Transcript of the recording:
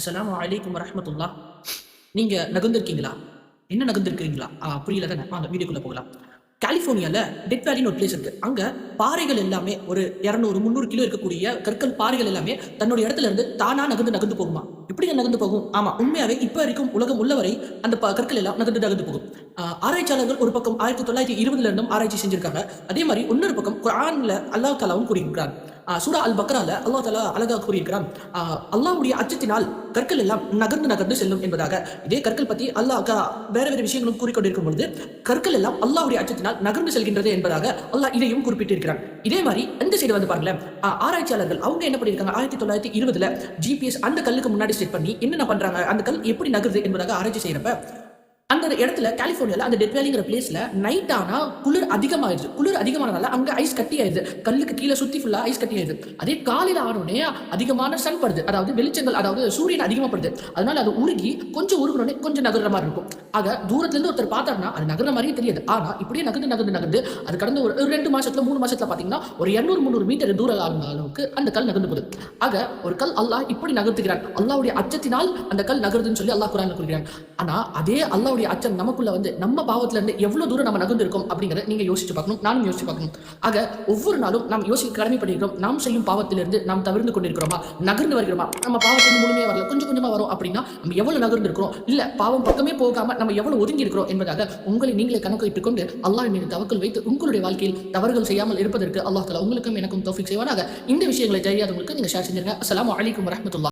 அஸ்ஸலாமு அலைக்கும் வரமத்துல்லா நீங்க நகர்ந்திருக்கீங்களா? என்ன நகர்ந்திருக்கிறீங்களா? ஆ, புரியல தானே அந்த வீடியோக்குள்ள போகலாம். கலிஃபோர்னியாவில் டெட் வேலின்னு ஒரு பிளேஸ் இருக்கு. அங்க பாறைகள் எல்லாமே ஒரு இரநூறு முந்நூறு கிலோ இருக்கக்கூடிய கற்கள் பாறைகள் எல்லாமே தன்னோட இடத்துல இருந்து தானா நகர்ந்து நகர்ந்து போகுமா? எப்படி நகர்ந்து போகும். ஆமா உண்மையாவே இப்ப வரைக்கும் உலகம் உள்ளவரை அந்த ப- கற்கள் எல்லாம் நகர்ந்து நகர்ந்து போகும். ஆராய்ச்சியாளர்கள் ஒரு பக்கம் ஆயிரத்தி தொள்ளாயிரத்தி இருபதுல இருந்தும் ஆராய்ச்சி செஞ்சிருக்காங்க. அதே மாதிரி இன்னொரு பக்கம் குரான்ல அல்லாஹ் தலாவும் கூறியிருக்கிறாங்க சூடா சூரா அல் பக்ரால அல்லாஹ் தலா அழகாக கூறியிருக்கிறான். அல்லாவுடைய அல்லாஹ்வுடைய அச்சத்தினால் கற்கள் எல்லாம் நகர்ந்து நகர்ந்து செல்லும் என்பதாக. இதே கற்கள் பத்தி அல்லாஹ் வேற வேற விஷயங்களும் கூறிக்கொண்டிருக்கும் பொழுது கற்கள் எல்லாம் அல்லாவுடைய அச்சத்தினால் நகர்ந்து செல்கின்றது என்பதாக அல்லாஹ் இதையும் குறிப்பிட்டிருக்கிறான். இதே மாதிரி இந்த சைடு வந்து பாருங்களேன். ஆ, ஆராய்ச்சியாளர்கள் அவங்க என்ன பண்ணியிருக்காங்க? ஆயிரத்தி தொள்ளாயிரத்தி இருபதுல ஜிபிஎஸ் அந்த கல்லுக்கு முன்னாடி செட் பண்ணி என்னென்ன பண்றாங்க? அந்த கல் எப்படி நகருது என்பதாக ஆராய்ச்சி செய்யறப்ப அந்த இடத்துல கலிஃபோர்னியால அந்த டெட் வேலிங்கிற பிளேஸ்ல நைட் ஆனா குளிர் அதிகமாயிருது குளிர் அதிகமானதால அங்க ஐஸ் கட்டி ஆயிருது கல்லுக்கு கீழே சுத்தி ஃபுல்லா ஐஸ் கட்டி ஆயிருது அதே காலையில ஆனோடனே அதிகமான சன் படுது. அதாவது வெளிச்சங்கள் அதாவது சூரியன் அதிகமாகப்படுது. அதனால அது உருகி கொஞ்சம் உருகினோடனே கொஞ்சம் நகர்ற மாதிரி இருக்கும். ஆக தூரத்துல இருந்து ஒருத்தர் பார்த்தாருன்னா அது நகர்ற மாதிரியே தெரியாது. ஆனா இப்படியே நகர்ந்து நகர்ந்து நகர்ந்து அது கடந்த ஒரு ஒரு ரெண்டு மாசத்துல மூணு மாசத்துல பாத்தீங்கன்னா ஒரு இரநூறு முந்நூறு மீட்டர் தூரம் ஆகுன அளவுக்கு அந்த கல் நகர்ந்து போகுது. ஆக ஒரு கல் அல்லாஹ் இப்படி நகர்த்துகிறான். அல்லாவுடைய அச்சத்தினால் அந்த கல் நகருதுன்னு சொல்லி அல்லாஹ் குரான் கூறுகிறான். ஆனா அதே அல்லாஹ்வுடைய அச்சம் நமக்குள்ள வந்து நம்ம பாவத்துல இருந்து எவ்வளவு தூரம் நம்ம நகர்ந்து இருக்கோம் அப்படிங்கறத நீங்க யோசிச்சு பார்க்கணும் நானும் யோசிச்சு பார்க்கணும். ஆக ஒவ்வொரு நாளும் நாம் யோசிக்க கடமைப்பட்டிருக்கிறோம் நாம் செய்யும் பாவத்திலிருந்து நாம் தவிர்ந்து கொண்டிருக்கிறோமா நகர்ந்து வருகிறோமா நம்ம பாவத்திலிருந்து முழுமையா வரல கொஞ்சம் கொஞ்சமா வரும் அப்படின்னா நம்ம எவ்வளவு நகர்ந்து இருக்கிறோம் இல்ல பாவம் பக்கமே போகாம நம்ம எவ்வளவு ஒதுங்கி இருக்கிறோம் என்பதாக உங்களை நீங்களே கணக்கு வைத்துக் கொண்டு அல்லாஹ் மீது தவக்கல் வைத்து உங்களுடைய வாழ்க்கையில் தவறுகள் செய்யாமல் இருப்பதற்கு அல்லாஹ் தஆலா உங்களுக்கும் எனக்கும் தோஃபிக் செய்வானாக. இந்த விஷயங்களை தெரியாதவங்களுக்கு நீங்க ஷேர் செஞ்சிருங்க. அஸ்லாம் வலைக்கம் வரமத்துல்லா